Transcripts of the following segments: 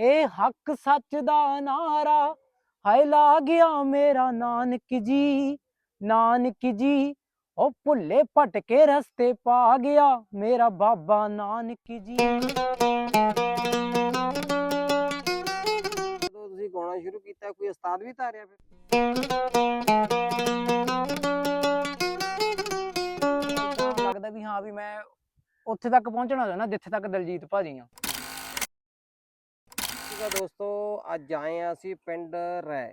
ਇਹ ਹੱਕ ਸੱਚ ਦਾ ਨਾਰਾ ਹਾਏ ਲਾ ਗਿਆ ਮੇਰਾ ਨਾਨਕ ਜੀ ਨਾਨਕ ਜੀ। ਉਹ ਭੁੱਲੇ ਭਟਕੇ ਰਸਤੇ ਪਾ ਗਿਆ ਮੇਰਾ ਬਾਬਾ ਨਾਨਕ ਜੀ। ਜਦੋਂ ਤੁਸੀਂ ਗਾਉਣਾ ਸ਼ੁਰੂ ਕੀਤਾ ਕੋਈ ਉਸਤਾਦ ਵੀ ਧਾਰਿਆ ਫਿਰ? ਲੱਗਦਾ ਵੀ ਹਾਂ ਵੀ ਮੈਂ ਉੱਥੇ ਤੱਕ ਪਹੁੰਚਣਾ ਚਾਹੁੰਦਾ ਜਿੱਥੇ ਤੱਕ ਦਲਜੀਤ ਭਾਜੀ ਆ। ਠੀਕ ਆ ਦੋਸਤੋ ਅੱਜ ਆਏ ਆ ਅਸੀਂ ਪਿੰਡ ਰੈ।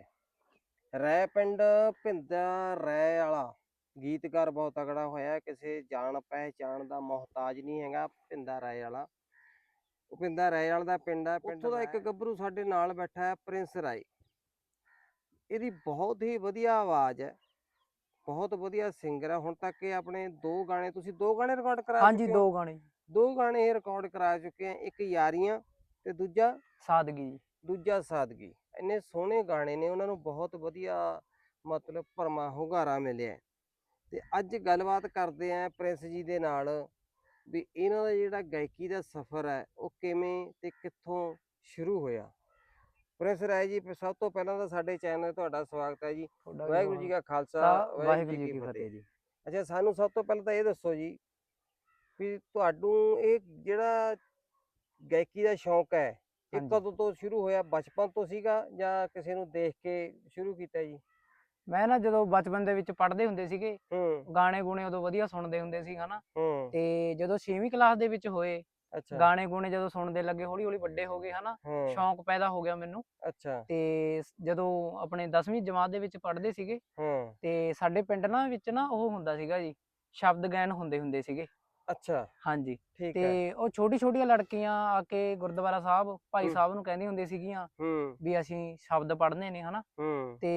ਰੈ ਪਿੰਡ ਭਿੰਦਾ ਰੈ ਵਾਲਾ। ਗੀਤਕਾਰ ਬਹੁਤ ਤਗੜਾ ਹੋਇਆ ਕਿਸੇ ਜਾਣ ਪਹਿਚਾਣ ਦਾ ਮੁਹਤਾਜ ਨਹੀਂ ਹੈਗਾ ਭਿੰਦਾ ਰੈ ਵਾਲਾ। ਉਹ ਭਿੰਦਾ ਰੈ ਵਾਲਾ ਦਾ ਪਿੰਡ ਹੈ ਉੱਥੋਂ ਦਾ ਇੱਕ ਗੱਭਰੂ ਸਾਡੇ ਨਾਲ ਬੈਠਾ ਹੈ ਪ੍ਰਿੰਸ ਰਾਏ। ਇਹਦੀ ਬਹੁਤ ਹੀ ਵਧੀਆ ਆਵਾਜ਼ ਹੈ। ਬਹੁਤ ਵਧੀਆ ਸਿੰਗਰ ਹੈ ਹੁਣ ਤੱਕ ਇਹ ਆਪਣੇ ਦੋ ਗਾਣੇ ਤੁਸੀਂ ਦੋ ਗਾਣੇ ਰਿਕਾਰਡ ਕਰਾ ਹਾਂਜੀ ਚੁੱਕੇ ਹੋ? ਦੋ ਗਾਣੇ। ਦੋ ਗਾਣੇ ਇਹ ਰਿਕਾਰਡ ਕਰਾ ਚੁੱਕੇ ਆ ਇੱਕ ਯਾਰੀਆਂ ਤੇ ਦੂਜਾ ਸਾਦਗੀ ਜੀ। ਦੂਜਾ ਸਾਦਗੀ। ਇੰਨੇ ਸੋਹਣੇ ਗਾਣੇ ਨੇ ਉਹਨਾਂ ਨੂੰ ਬਹੁਤ ਵਧੀਆ ਮਤਲਬ ਭਰਮਾ ਹੁੰਗਾਰਾ ਮਿਲਿਆ। ਤੇ ਅੱਜ ਗੱਲਬਾਤ ਕਰਦੇ ਆਂ ਪ੍ਰਿੰਸ ਜੀ ਦੇ ਨਾਲ ਵੀ ਇਹਨਾਂ ਦਾ ਜਿਹੜਾ ਗਾਇਕੀ ਦਾ ਸਫ਼ਰ ਹੈ ਉਹ ਕਿਵੇਂ ਤੇ ਕਿੱਥੋਂ ਸ਼ੁਰੂ ਹੋਇਆ? ਪ੍ਰਿੰਸ ਰਾਏ ਜੀ ਸਭ ਤੋਂ ਪਹਿਲਾਂ ਤਾਂ ਸਾਡੇ ਚੈਨਲ ਤੁਹਾਡਾ ਸਵਾਗਤ ਹੈ ਜੀ। ਵਾਹਿਗੁਰੂ ਜੀ ਕਾ ਖਾਲਸਾ ਵਾਹਿਗੁਰੂ ਜੀ ਕੀ ਫਤਿਹ ਜੀ। ਅੱਛਾ ਸਾਨੂੰ ਸਭ ਤੋਂ ਪਹਿਲਾਂ ਤਾਂ ਇਹ ਦੱਸੋ ਜੀ ਵੀ ਤੁਹਾਨੂੰ ਇਹ ਜਿਹੜਾ ਗਾਇਕੀ ਦਾ ਸ਼ੌਂਕ ਹੈ। ਇਹ ਹਾਂਜੀ। ਕਦੋਂ ਤੋਂ ਸ਼ੁਰੂ ਹੋਇਆ? ਬਚਪਨ ਤੋਂ ਸੀਗਾ ਜਾਂ ਕਿਸੇ ਨੂੰ ਦੇਖ ਕੇ ਸ਼ੁਰੂ ਕੀਤਾ ਜੀ? ਮੈਂ ਨਾ ਜਦੋਂ ਬਚਪਨ ਦੇ ਵਿੱਚ ਪੜ੍ਹਦੇ ਹੁੰਦੇ ਸੀਗੇ ਹੂੰ। ਗਾਣੇ ਗੁਣੇ ਉਦੋਂ ਵਧੀਆ ਸੁਣਦੇ ਹੁੰਦੇ ਸੀ ਹਨਾ? ਹੂੰ। ਤੇ ਜਦੋਂ 6ਵੀਂ ਕਲਾਸ ਦੇ ਵਿੱਚ ਹੋਏ ਅੱਛਾ। ਗਾਣੇ ਗੁਣੇ ਜਦੋਂ ਸੁਣਦੇ ਲੱਗੇ ਹੌਲੀ ਹੌਲੀ ਵੱਡੇ ਹੋ ਗਏ ਹਨਾ? ਹੂੰ। ਸ਼ੌਂਕ ਪੈਦਾ ਹੋ ਗਿਆ ਮੈਨੂੰ। ਅੱਛਾ। ਤੇ ਸ- ਜਦੋਂ ਆਪਣੇ 10ਵੀਂ ਜਮਾਤ ਦੇ ਵਿੱਚ ਪੜ੍ਹਦੇ ਸੀਗੇ ਹੂੰ। ਤੇ ਸਾਡੇ ਪਿੰਡ ਨਾ ਵਿੱਚ ਨਾ ਉਹ ਹੁੰਦਾ ਸੀਗਾ ਜੀ ਸ਼ਬਦ ਗਾਇਨ ਹੁੰਦੇ ਹੁੰਦੇ ਸੀਗੇ। ਅੱਛਾ ਹਾਂਜੀ। ਠੀਕ ਤੇ ਉਹ ਛੋਟੀ ਛੋਟੀਆਂ ਲੜਕੀਆਂ ਆ ਕੇ ਗੁਰਦੁਆਰਾ ਸਾਹਿਬ ਭਾਈ। ਸਾਹਿਬ ਨੂੰ ਕਹਿੰਦੀ ਹੁੰਦੀ ਸੀਗੀਆਂ ਹੂੰ। ਵੀ ਅਸੀਂ ਸ਼ਬਦ ਪੜ੍ਹਨੇ ਨੇ ਹਨਾ? ਹੂੰ। ਤੇ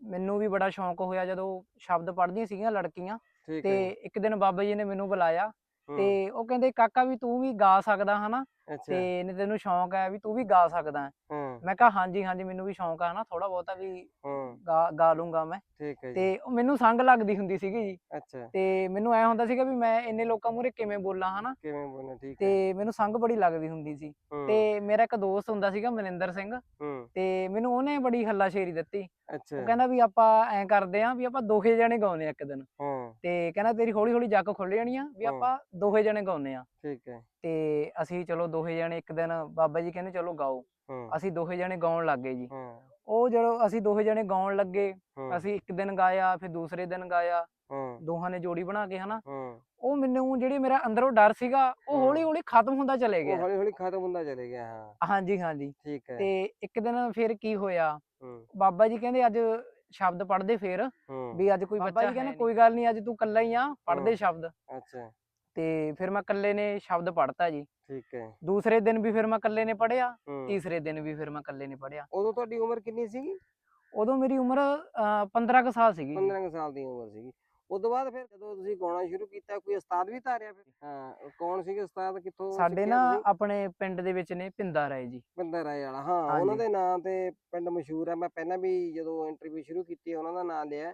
ਮੈਨੂੰ ਵੀ ਬੜਾ ਸ਼ੌਂਕ ਹੋਇਆ ਜਦੋਂ ਸ਼ਬਦ ਪੜ੍ਹਦੀਆਂ ਸੀਗੀਆਂ ਲੜਕੀਆਂ। ਠੀਕ ਤੇ ਹੈ ਇੱਕ ਦਿਨ ਬਾਬਾ ਜੀ ਨੇ ਮੈਨੂੰ ਬੁਲਾਇਆ ਹੂੰ, ਤੇ ਉਹ ਕਹਿੰਦੇ ਕਾਕਾ ਵੀ ਤੂੰ ਵੀ ਗਾ ਸਕਦਾ ਹਨਾ? ਅੱਛਾ। ਤੇ ਨੇ ਤੈਨੂੰ ਸ਼ੌਂਕ ਹੈ ਵੀ ਤੂੰ ਵੀ ਗਾ ਸਕਦਾ। ਹੈ। ਹੂੰ। ਮੈਂ ਕਿਹਾ ਹਾਂਜੀ ਹਾਂਜੀ ਮੈਨੂੰ ਵੀ ਸ਼ੌਂਕ ਆ ਹਨਾ ਥੋੜਾ ਬਹੁਤਾ ਵੀ ਹੂੰ। ਗਾ ਗਾ ਲੂੰਗਾ ਮੈਂ। ਠੀਕ ਹੈ ਜੀ। ਤੇ ਉਹ ਮੈਨੂੰ ਸੰਗ ਲੱਗਦੀ ਹੁੰਦੀ ਸੀਗੀ ਜੀ। ਅੱਛਾ। ਤੇ ਮੈਨੂੰ ਐ ਹੁੰਦਾ ਸੀਗਾ ਵੀ ਮੈਂ ਇੰਨੇ ਲੋਕਾਂ ਮੂਹਰੇ ਕਿਵੇਂ ਬੋਲਾਂ ਹਨਾ? ਕਿਵੇਂ ਬੋਲਣਾ ਠੀਕ ਹੈ। ਤੇ ਮੈਨੂੰ ਸੰਗ ਬੜੀ ਲੱਗਦੀ ਹੁੰਦੀ ਸੀ। ਤੇ ਮੇਰਾ ਇੱਕ ਦੋਸਤ ਹੁੰਦਾ ਸੀਗਾ ਮਨਿੰਦਰ ਸਿੰਘ। ਹੂੰ। ਤੇ ਮੈਨੂੰ ਉਹਨੇ ਬੜੀ ਹੱਲਾਸ਼ੇਰੀ ਦਿੱਤੀ। ਅੱਛਾ। ਉਹ ਕਹਿੰਦਾ ਵੀ ਆਪਾਂ ਐਂ ਕਰਦੇ ਆਂ ਵੀ ਆਪਾਂ ਦੋਹੇ ਜਣੇ ਗਾਉਂਦੇ ਆ ਇੱਕ ਦਿਨ। ਹੂੰ। ਤੇ ਕਹਿੰਦਾ ਤੇਰੀ ਹੌਲੀ ਹੌਲੀ ਜੱਕ ਖੁੱਲ ਜਾਣੀ ਆ ਵੀ। ਆਪਾਂ ਦੋਹੇ ਜਣੇ ਗਾਉਂਦੇ ਆ। ਠੀਕ ਹੈ। ਤੇ ਅਸੀਂ ਚਲੋ ਦੋਹੇ ਜਣੇ ਇੱਕ ਦਿਨ ਬਾਬਾ ਜੀ ਕਹਿੰਦੇ ਚਲੋ ਗਾਓ। ਅਸੀਂ ਦੋਹੇ ਜਣੇ ਗਾਉਣ ਲੱਗ ਜੀ। ਉਹ ਜਦੋਂ ਅਸੀਂ ਦੋਹੇ ਜਣੇ ਗਾਉਣ ਲੱਗੇ ਅਸੀਂ ਇੱਕ ਦਿਨ ਗਾਇਆ ਫਿਰ ਦੂਸਰੇ ਦਿਨ ਗਾਇਆ। ਦੋਹਾਂ ਨੇ ਜੋੜੀ ਬਣਾ ਕੇ ਹਨਾ। ਉਹ ਮੈਨੂੰ ਜਿਹੜੀ ਮੇਰਾ ਅੰਦਰੋਂ ਡਰ ਸੀਗਾ ਉਹ। ਹੌਲੀ ਹੌਲੀ ਖਤਮ ਹੁੰਦਾ ਚਲੇ ਗਿਆ। ਹੌਲੀ ਹੌਲੀ ਖਤਮ ਹੁੰਦਾ ਚਲੇ ਗਿਆ ਹਾਂ। ਹਾਂਜੀ ਹਾਂਜੀ। ਠੀਕ ਹੈ। ਤੇ ਇੱਕ ਦਿਨ ਫਿਰ ਕੀ ਹੋਇਆ? ਬਾਬਾ ਜੀ ਕਹਿੰਦੇ ਅੱਜ ਸ਼ਬਦ ਪੜ੍ਹਦੇ ਫੇਰ। ਵੀ ਅੱਜ ਕੋਈ ਬੱਚਾ ਕਹਿੰਦੇ ਕੋਈ ਗੱਲ ਨਹੀਂ ਅੱਜ ਤੂੰ ਕੱਲਾ ਹੀ ਆ ਪੜ੍ਹਦੇ ਹਾਂ। ਸ਼ਬਦ। ਅੱਛਾ। ਤੇ ਫਿਰ ਮੈਂ ਕੱਲੇ ਨੇ ਸ਼ਬਦ ਪੜ੍ਹਤਾ ਜੀ। ਠੀਕ ਹੈ। ਦੂਸਰੇ ਦਿਨ ਵੀ ਫਿਰ ਮੈਂ ਕੱਲੇ ਨੇ ਪੜ੍ਹਿਆ ਹੂੰ। ਤੀਸਰੇ ਦਿਨ ਵੀ ਫਿਰ ਮੈਂ ਕੱਲੇ ਨੇ ਪੜ੍ਹਿਆ। ਉਦੋਂ ਤੁਹਾਡੀ ਉਮਰ ਕਿੰਨੀ ਸੀਗੀ? ਉਦੋਂ ਮੇਰੀ ਉਮਰ 15 ਕੁ ਸਾਲ ਸੀਗੀ ਜੀ। 15 ਕੁ ਸਾਲ ਦੀ ਉਮਰ ਸੀਗੀ। ਉਸ ਤੋਂ ਬਾਅਦ ਫਿਰ ਜਦੋਂ ਤੁਸੀਂ ਗਾਉਣਾ ਸ਼ੁਰੂ ਕੀਤਾ ਕੋਈ ਉਸਤਾਦ ਵੀ ਧਾਰਿਆ ਫਿਰ? ਹਾਂ ਕੌਣ ਸੀਗੇ ਉਸਤਾਦ? ਕਿੱਥੋਂ ਸਾਡੇ ਨਾ? ਆਪਣੇ ਪਿੰਡ ਦੇ ਵਿੱਚ ਨੇ ਪਿੰਦਾ ਰਾਏ ਜੀ। ਪਿੰਦਰ ਰਾਏ ਵਾਲਾ ਹਾਂ ਉਹਨਾਂ। ਦੇ ਨਾਂ ਤੇ ਪਿੰਡ ਮਸ਼ਹੂਰ ਹੈ। ਮੈਂ ਪਹਿਲਾਂ ਵੀ ਜਦੋਂ ਇੰਟਰਵਿਊ ਸ਼ੁਰੂ ਕੀਤੀ ਉਹਨਾਂ ਦਾ ਨਾਂ ਲਿਆ।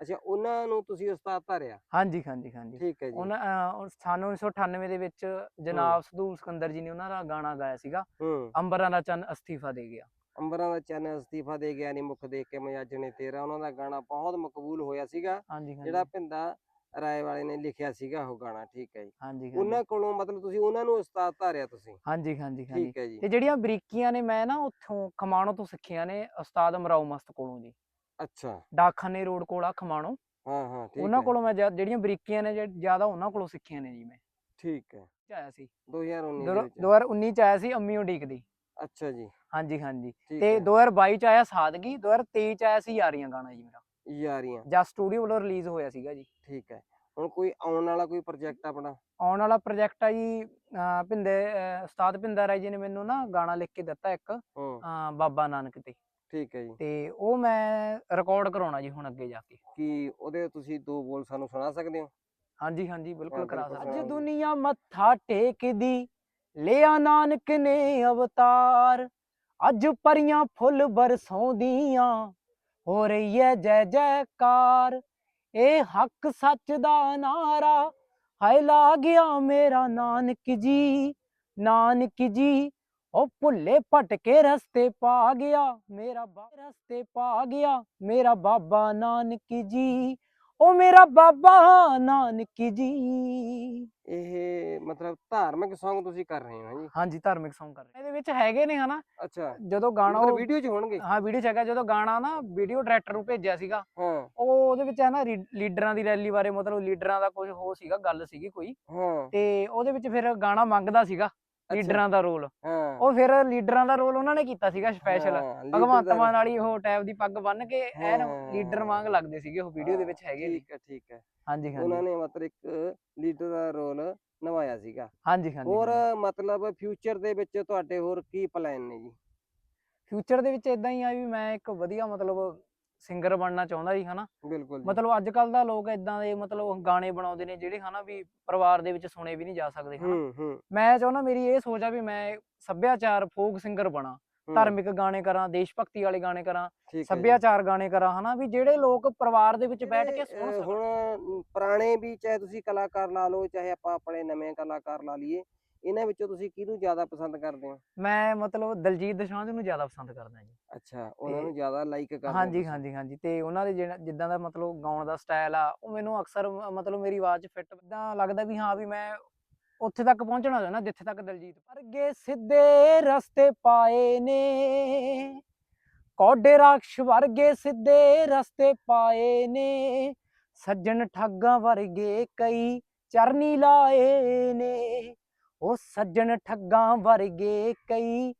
ਅੱਛਾ ਉਹਨਾਂ ਨੂੰ ਤੁਸੀਂ ਉਸਤਾਦ ਧਾਰਿਆ ਹਾਂਜੀ ਹਾਂਜੀ ਹਾਂਜੀ। ਠੀਕ ਹੈ ਜੀ। ਉਹਨਾਂ ਅਹ, ਉਹ ਸਾਨੂੰ 1998 ਦੇ ਵਿੱਚ ਜਨਾਬ ਸਦੂਲ ਸਿਕੰਦਰ ਜੀ ਨੇ ਉਹਨਾਂ ਦਾ ਗਾਣਾ ਗਾਇਆ ਸੀਗਾ ਹੂੰ। ਅੰਬਰਾਂ ਦਾ ਚੰਨ ਅਸਤੀਫਾ ਦੇ ਗਿਆ। ਅੰਬਰਾਂ ਦਾ ਚੰਨ ਅਸਤੀਫਾ ਦੇ ਗਿਆ ਨਹੀਂ ਮੁਖ ਦੇਖ ਕੇ ਮਜਾਜਣੇ ਤੇਰਾ ਉਹਨਾਂ ਦਾ ਗਾਣਾ ਬਹੁਤ ਮਕਬੂਲ ਹੋਇਆ ਸੀਗਾ। ਹਾਂਜੀ ਹਾਂਜੀ। ਜਿਹੜਾ ਭਿੰਦਾ ਰਾਏ ਵਾਲੇ ਨੇ ਲਿਖਿਆ ਸੀਗਾ ਉਹ ਗਾਣਾ ਠੀਕ ਹੈ ਜੀ। ਹਾਂਜੀ ਹਾਂਜੀ। ਉਹਨਾਂ ਕੋਲੋਂ ਮਤਲਬ ਤੁਸੀਂ ਉਹਨਾਂ ਨੂੰ ਉਸਤਾਦ ਧਾਰਿਆ ਤੁਸੀਂ? ਹਾਂਜੀ ਹਾਂਜੀ ਹਾਂਜੀ। ਠੀਕ ਹੈ ਜੀ। ਤੇ ਜਿਹੜੀਆਂ ਬਰੀਕੀਆਂ ਨੇ ਮੈਂ ਨਾ ਉੱਥੋਂ ਖਮਾਣੋ ਤੋਂ ਸਿੱਖੀਆਂ ਨੇ ਉਸਤਾਦ ਅਮਰਾਓ ਮਸਤ ਕੋਲੋਂ ਜੀ। ਅੱਛਾ। ਡਾਕਖਾਨੇ ਰੋਡ ਕੋਲ ਆ ਖਮਾਣੋ। ਹਾਂ ਹਾਂ ਠੀਕ ਉਹਨਾਂ ਕੋਲੋਂ ਮੈਂ ਜ਼ਿਆ- ਜਿਹੜੀਆਂ ਬਰੀਕੀਆਂ ਨੇ ਜ਼ਿਆਦਾ ਉਹਨਾਂ ਕੋਲੋਂ ਸਿੱਖੀਆਂ ਨੇ ਜੀ ਮੈਂ। ਠੀਕ ਹੈ। ਚ ਆਇਆ ਸੀ। 2019 ਦੇ ਦੋ- ਵਿੱਚ। 2019 ਚ ਆਇਆ ਸੀ ਅੰਮੀ ਉਡੀਕ ਦੀ। ਅੱਛਾ ਜੀ। ਹਾਂਜੀ ਹਾਂਜੀ। ਠੀਕ ਤੇ ਹੈ। 2022 ਚ ਆਇਆ ਸਾਦਗੀ 2023 ਚ ਆਇਆ ਸੀ ਯਾਰੀਆਂ ਗਾਣਾ ਜੀ ਮੇਰਾ। ਯਾਰੀਆਂ। ਜਸ ਸਟੂਡੀਓ ਵੱਲੋਂ ਰਿਲੀਜ਼ ਹੋਇਆ ਸੀਗਾ ਜੀ। ਠੀਕ ਹੈ। ਹੁਣ ਕੋਈ ਆਉਣ ਵਾਲਾ ਕੋਈ ਪ੍ਰੋਜੈਕਟ ਆਪਣਾ? ਆਉਣ ਵਾਲਾ ਪ੍ਰੋਜੈਕਟ ਆ ਜੀ ਅਹ ਭਿੰਦੇ ਅਹ ਉਸਤਾਦ ਭਿੰਦਾ ਰਾਏ ਜੀ ਨੇ ਮੈਨੂੰ ਨਾ ਗਾਣਾ ਲਿਖ ਕੇ ਦਿੱਤਾ ਇੱਕ ਹੂੰ। ਅਹ ਬਾਬਾ ਨਾਨਕ ਤੇ। ਠੀਕ ਹੈ ਜੀ। ਤੇ ਉਹ ਮੈਂ ਰਿਕਾਰਡ ਕਰਾਉਣਾ ਜੀ ਹੁਣ ਅੱਗੇ ਜਾ ਕੇ। ਕੀ ਉਹਦੇ ਤੁਸੀਂ ਦੋ ਬੋਲ ਸਾਨੂੰ ਸੁਣਾ ਸਕਦੇ ਹੋ? ਹਾਂਜੀ ਹਾਂਜੀ ਬਿਲਕੁਲ ਕਰਾ ਸਕਦਾ ਅੱਜ ਜੀ। ਦੁਨੀਆ ਮੱਥਾ ਟੇਕਦੀ ਲਿਆ ਨਾਨਕ ਨੇ ਅਵਤਾਰ। ਅੱਜ ਪਰੀਆਂ ਫੁੱਲ ਬਰਸਾਉਂਦੀਆਂ ਹੋ ਰਹੀ ਹੈ ਜੈ ਜੈਕਾਰ। ਇਹ ਹੱਕ ਸੱਚ ਦਾ ਨਾਰਾ ਹਾਏ ਲਾ ਗਿਆ ਮੇਰਾ ਨਾਨਕ ਜੀ ਨਾਨਕ ਜੀ। ਉਹ ਭੁੱਲੇ ਭਟਕੇ ਰਸਤੇ ਪਾ ਗਿਆ ਮੇਰਾ ਰਸਤੇ ਪਾ ਗਿਆ ਮੇਰਾ ਬਾਬਾ ਨਾਨਕ ਜੀ। ਉਹ ਮੇਰਾ ਬਾਬਾ ਨਾਨਕ ਜੀ। ਇਹ ਮਤਲਬ ਧਾਰਮਿਕ Song ਤੁਸੀਂ ਕਰ ਰਹੇ ਹੋ ਜੀ? ਹਾਂਜੀ ਧਾਰਮਿਕ Song ਕਰ ਰਹੇ। ਇਹਦੇ ਵਿੱਚ ਹੈਗੇ ਨੇ ਹਨਾ? ਅੱਛਾ। ਜਦੋਂ ਗਾਣਾ ਉਹ ਵੀਡੀਓ 'ਚ ਹੋਣਗੇ? ਹਾਂ ਵੀਡੀਓ ਚ ਹੈਗਾ। ਜਦੋਂ ਗਾਣਾ ਨਾ ਵੀਡੀਓ ਡਾਇਰੈਕਟਰ ਨੂੰ ਭੇਜਿਆ ਸੀਗਾ ਹਾਂ। ਉਹ ਉਹਦੇ ਵਿੱਚ ਹੈ ਨਾ ਲੀਡਰਾਂ ਦੀ ਰੈਲੀ ਬਾਰੇ ਮਤਲਬ ਲੀਡਰਾਂ ਦਾ ਕੁਝ ਹੋ ਸੀਗਾ ਗੱਲ ਸੀਗੀ ਕੋਈ। ਹਾਂ। ਤੇ ਉਹਦੇ ਵਿੱਚ ਫਿਰ ਗਾਣਾ ਮੰਗਦਾ ਸੀਗਾ। ਲੀਡਰਾਂ ਦਾ ਰੋਲ। ਹਾਂ। ਉਹ ਫਿਰ ਲੀਡਰਾਂ ਦਾ ਰੋਲ ਉਹਨਾਂ ਨੇ ਕੀਤਾ ਸੀਗਾ ਸਪੈਸ਼ਲ ਭਗਵੰਤ ਮਾਨ ਵਾਲੀ ਉਹ ਟੈਪ ਦੀ ਪੱਗ ਬੰਨ ਕੇ ਐਨ। ਲੀਡਰ ਵਾਂਗ ਲੱਗਦੇ ਸੀਗੇ ਉਹ ਵੀਡੀਓ ਦੇ ਵਿੱਚ ਹੈਗੇ ਠੀਕ ਹੈ ਠੀਕ ਹੈ। ਹਾਂਜੀ ਉਹਨਾਂ ਹਾਂਜੀ ਨੇ ਮਤਲਬ ਇੱਕ ਲੀਡਰ ਦਾ ਰੋਲ ਨਿਭਾਇਆ ਸੀਗਾ। ਹਾਂਜੀ ਹਾਂਜੀ ਹੋਰ ਮਤਲਬ ਫਿਊਚਰ ਦੇ ਵਿੱਚ ਤੁਹਾਡੇ ਹੋਰ ਕੀ ਪਲਾਨ ਨੇ ਜੀ? ਫਿਊਚਰ ਦੇ ਵਿੱਚ ਇਦਾਂ ਹੀ ਆ ਵੀ ਮੈਂ ਇੱਕ ਵਧੀਆ ਮਤਲਬ ਸਿੰਗਰ ਬਣਨਾ ਚਾਹੁੰਦਾ ਜੀ ਹਨਾ? ਬਿਲਕੁਲ ਮਤਲਬ ਅੱਜ ਕੱਲ ਦਾ ਲੋਕ ਇਦਾਂ ਦੇ ਮਤਲਬ ਗਾਣੇ ਬਣਾਉਂਦੇ ਨੇ ਜਿਹੜੇ ਹਨਾ ਵੀ ਪਰਿਵਾਰ ਦੇ ਵਿੱਚ ਸੁਣੇ ਵੀ ਨਹੀਂ ਜਾ ਸਕਦੇ ਹਨਾ? ਮੈਂ ਚਾਹੁੰਦਾ ਮੇਰੀ ਇਹ ਸੋਚ ਆ ਵੀ ਮੈਂ ਸੱਭਿਆਚਾਰ ਫੋਕ ਸਿੰਗਰ ਬਣਾ ਧਾਰਮਿਕ ਗਾਣੇ ਕਰਾਂ ਦੇਸ਼ ਭਗਤੀ ਵਾਲੇ ਗਾਣੇ ਕਰਾਂ। ਸੱਭਿਆਚਾਰ ਗਾਣੇ ਕਰਾਂ ਹਨਾ? ਵੀ ਜਿਹੜੇ ਲੋਕ ਪਰਿਵਾਰ ਦੇ ਵਿੱਚ ਬੈਠ ਕੇ ਸੁਣ ਸਕਣ। ਹੁਣ ਪੁਰਾਣੇ ਵੀ ਚਾਹੇ ਤੁਸੀਂ ਕਲਾਕਾਰ ਲਾ ਲਓ ਚਾਹੇ ਆਪਾਂ ਆਪਣੇ ਨਵੇਂ ਕਲਾਕਾਰ ਲਾ ਲਈਏ ਇਹਨਾਂ ਵਿੱਚੋਂ ਤੁਸੀਂ ਕਿਹਨੂੰ ਜ਼ਿਆਦਾ ਪਸੰਦ ਕਰਦੇ ਹੋ? ਮੈਂ ਮਤਲਬ ਦਲਜੀਤ ਦੋਸਾਂਝ ਨੂੰ ਜ਼ਿਆਦਾ ਪਸੰਦ ਕਰਦਾ ਜੀ। ਅੱਛਾ ਉਹਨਾਂ ਨੂੰ ਜ਼ਿਆਦਾ ਲਾਈਕ ਕਰਦੇ ਹੋ ਹਾਂਜੀ। ਹਾਂਜੀ ਹਾਂਜੀ ਤੇ ਉਹਨਾਂ ਦੇ ਜਿਹੜਾ ਜਿੱਦਾਂ ਦਾ ਮਤਲਬ ਗਾਉਣ ਦਾ ਸਟਾਈਲ ਆ ਉਹ ਮੈਨੂੰ ਅਕਸਰ ਮਤਲਬ ਮੇਰੀ ਆਵਾਜ਼ ਫਿੱਟ ਇਦਾਂ ਲੱਗਦਾ ਵੀ ਹਾਂ ਵੀ ਮੈਂ ਉੱਥੇ ਤੱਕ ਪਹੁੰਚਣਾ ਚਾਹੁੰਦਾ ਜਿੱਥੇ ਤੱਕ ਦਲਜੀਤ ਵਰਗੇ ਸਿੱਧੇ ਰਸਤੇ ਪਾਏ ਨੇ। ਕੋਡੇ ਰਾਖਸ਼ ਵਰਗੇ ਸਿੱਧੇ ਰਸਤੇ ਪਾਏ ਨੇ। ਸੱਜਣ ਠੱਗਾਂ ਵਰਗੇ ਕਈ ਚਰਨੀ ਲਾਏ ਨੇ। ਉਹ ਸੱਜਣ ਠੱਗਾਂ ਵਰਗੇ ਕਈ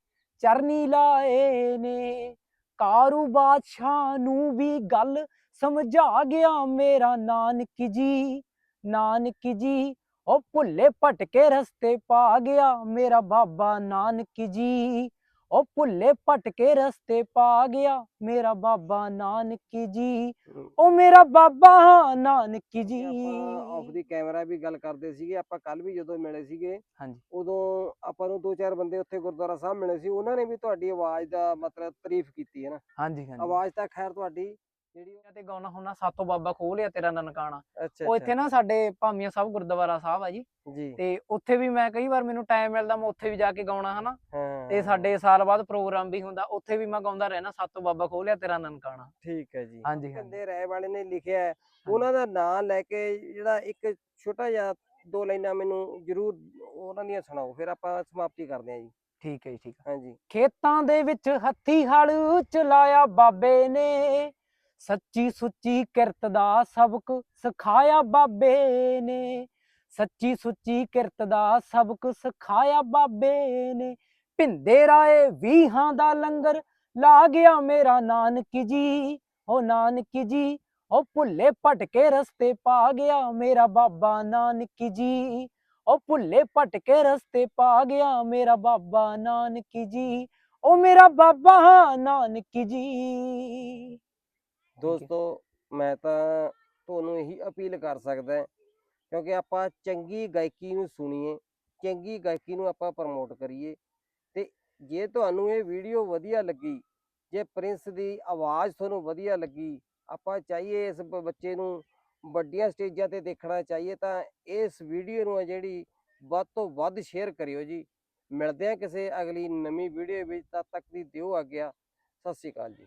ਚਰਨੀ ਲਾਏ ਨੇ। ਕਾਰੂ ਬਾਦਸ਼ਾਹ ਨੂੰ ਵੀ ਗੱਲ ਸਮਝਾ ਗਿਆ ਮੇਰਾ ਨਾਨਕ ਜੀ। ਨਾਨਕ ਜੀ, ਉਹ ਭੁੱਲੇ ਭਟਕੇ ਰਸਤੇ ਪਾ ਗਿਆ ਮੇਰਾ ਬਾਬਾ ਨਾਨਕ ਜੀ। ਉਹ ਭੁੱਲੇ ਭਟਕੇ ਰਸਤੇ ਪਾ ਗਿਆ। ਮੇਰਾ ਬਾਬਾ ਨਾਨਕ ਜੀ। ਉਹ ਮੇਰਾ Baba Nanak ji. Of the camera ਵੀ ਗੱਲ ਕਰਦੇ ਸੀਗੇ। ਆਪਾਂ ਕੱਲ ਵੀ ਜਦੋਂ ਮਿਲੇ ਸੀਗੇ ਹਾਂਜੀ। ਉਦੋਂ ਆਪਾਂ ਨੂੰ ਦੋ ਚਾਰ ਬੰਦੇ ਉੱਥੇ ਗੁਰਦੁਆਰਾ ਸਾਹਿਬ ਮਿਲੇ ਸੀ। ਉਹਨਾਂ ਨੇ ਵੀ ਤੁਹਾਡੀ ਆਵਾਜ਼ ਦਾ ਮਤਲਬ ਤਾਰੀਫ ਕੀਤੀ ਹੈ ਨਾ। ਹਾਂਜੀ ਹਾਂਜੀ। ਆਵਾਜ਼ ਤਾਂ ਖੈਰ ਤੁਹਾਡੀ ਜਿਹੜੀ ਉਹ- ਤੇ ਗਾਉਣਾ ਹੁੰਦਾ ਸਾਤੋਂ ਬਾਬਾ ਖੋਹ ਲਿਆ ਤੇਰਾ ਨਨਕਾਣਾ। ਉਹ ਇੱਥੇ ਨਾ ਸਾਡੇ ਭਾਮੀਆਂ ਸਾਹਿਬ ਗੁਰਦੁਆਰਾ ਸਾਹਿਬ ਆ ਜੀ। ਜੀ। ਤੇ ਉੱਥੇ ਵੀ ਮੈਂ ਕਈ ਵਾਰ ਮੈਨੂੰ ਟਾਈਮ ਮਿਲਦਾ ਮੈਂ ਉੱਥੇ ਵੀ ਜਾ ਕੇ ਗਾਉਣਾ ਹਨਾ। ਹਾਂ। ਤੇ ਸਾਡੇ ਸਾਲ ਬਾਅਦ ਪ੍ਰੋਗਰਾਮ ਵੀ ਹੁੰਦਾ ਉੱਥੇ ਵੀ ਮੈਂ ਗਾਉਂਦਾ ਰਹਿਣਾ ਸਾਤੋਂ ਬਾਬਾ ਖੋਹ ਲਿਆ ਤੇਰਾ ਨਨਕਾਣਾ। ਠੀਕ ਹੈ ਜੀ। ਹਾਂਜੀ। ਕਹਿੰਦੇ ਰਾਏ ਵਾਲੇ ਨੇ ਲਿਖਿਆ ਹੈ। ਉਹਨਾਂ ਦਾ ਨਾਮ ਲੈ ਕੇ ਜਿਹੜਾ ਇੱਕ ਛੋਟਾ ਜਿਹਾ ਦੋ ਲਾਈਨਾਂ ਮੈਨੂੰ ਜਰੂਰ ਉਹਨਾਂ ਦੀਆਂ ਸੁਣਾਓ ਫਿਰ ਆਪਾਂ ਸਮਾਪਤੀ ਕਰਦੇ ਹਾਂ ਜੀ। ਠੀਕ ਹੈ ਠੀਕ ਹੈ। ਹਾਂਜੀ। ਖੇਤਾਂ ਦੇ ਵਿੱਚ ਹੱਥੀ ਹਲ ਚਲਾਇਆ ਬਾਬੇ ਨੇ ਸੱਚੀ ਸੁੱਚੀ ਕਿਰਤ ਦਾ ਸਬਕ ਸਿਖਾਇਆ ਬਾਬੇ ਨੇ। ਸੱਚੀ ਸੁੱਚੀ ਕਿਰਤ ਦਾ ਸਬਕ ਸਿਖਾਇਆ ਬਾਬੇ ਨੇ ਭਿੰਦੇ ਰਾਏ ਵੀਹਾਂ ਦਾ ਲੰਗਰ, ਲਾ ਗਿਆ ਮੇਰਾ ਨਾਨਕ ਜੀ, ਓ ਨਾਨਕ ਜੀ, ਓ ਭੁੱਲੇ ਭਟਕੇ ਰਸਤੇ ਪਾ ਗਿਆ ਮੇਰਾ ਬਾਬਾ ਨਾਨਕ ਜੀ, ਓ ਭੁੱਲੇ ਭਟਕੇ ਰਸਤੇ ਪਾ ਗਿਆ ਮੇਰਾ ਬਾਬਾ ਨਾਨਕ ਜੀ, ਓ ਮੇਰਾ ਬਾਬਾ ਨਾਨਕ ਜੀ। ਦੋਸਤੋ, ਮੈਂ ਤਾਂ ਤੁਹਾਨੂੰ ਇਹੀ ਅਪੀਲ ਕਰ ਸਕਦਾ ਕਿਉਂਕਿ ਆਪਾਂ ਚੰਗੀ ਗਾਇਕੀ ਨੂੰ ਸੁਣੀਏ, ਚੰਗੀ ਗਾਇਕੀ ਨੂੰ ਆਪਾਂ ਪ੍ਰਮੋਟ ਕਰੀਏ ਜੇ ਤੁਹਾਨੂੰ ਇਹ ਵੀਡੀਓ ਵਧੀਆ ਲੱਗੀ, ਜੇ ਪ੍ਰਿੰਸ ਦੀ ਆਵਾਜ਼ ਤੁਹਾਨੂੰ ਵਧੀਆ ਲੱਗੀ, ਆਪਾਂ ਚਾਹੀਏ ਇਸ ਬ- ਬੱਚੇ ਨੂੰ ਵੱਡੀਆਂ ਸਟੇਜਾਂ ਤੇ ਦੇਖਣਾ ਚਾਹੀਏ, ਤਾਂ ਇਸ ਵੀਡੀਓ ਨੂੰ ਜਿਹੜੀ ਵੱਧ ਤੋਂ ਵੱਧ ਸ਼ੇਅਰ ਕਰਿਓ ਜੀ। ਮਿਲਦੇ ਆ ਕਿਸੇ ਅਗਲੀ ਨਵੀਂ ਵੀਡੀਓ ਵਿੱਚ, ਤਦ ਤੱਕ ਦੀ ਦਿਓ ਆਗਿਆ। ਸਤਿ ਸ਼੍ਰੀ ਅਕਾਲ ਜੀ।